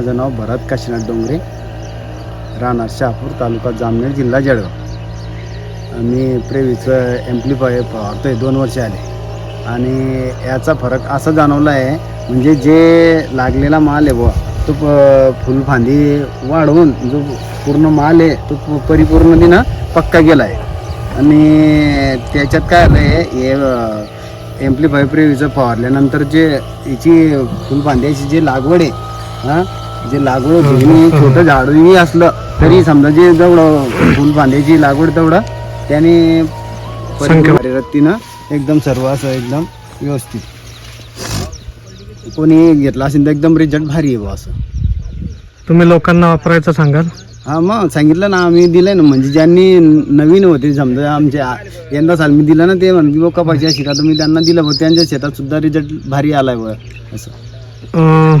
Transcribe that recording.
माझं नाव भरत काशीनाथ डोंगरे राहणार शहापूर तालुका जामनेर जिल्हा जळगाव. मी प्रेवीचं एम्प्लिफायर फवारतोय दोन वर्ष आले. आणि याचा फरक असा जाणवला आहे म्हणजे जे लागलेला माल आहे बुवा तो प- फुलफांदी वाढवून जो पूर्ण माल आहे तो परिपूर्ण परिपूर्णतेनं पक्का गेला आहे आणि त्याच्यात काय आलं आहे हे एम्प्लिफाय प्रेवीचं फवारल्यानंतर जे याची फुलफांद्याची जी लागवड आहे हां जे लागवड जरी छोटं झाडही असलं तरी समजा जे जेवढं फुलफांद्याची लागवड तेवढं त्याने परिरत्तीनं एकदम सर्व असं एकदम व्यवस्थित. कोणी घेतला असेल तर एकदम रिझल्ट भारी आहे असं. तुम्ही लोकांना वापरायचं सांगाल? हा मग सांगितलं ना आम्ही दिलंय ना म्हणजे ज्यांनी नवीन होते समजा आमचे आ- यंदा साल मी दिलं ना ते म्हणते कपाशी अशी का तर मी त्यांना दिलं बघ त्यांच्या शेतात सुद्धा रिझल्ट भारी आलाय असं. Uh...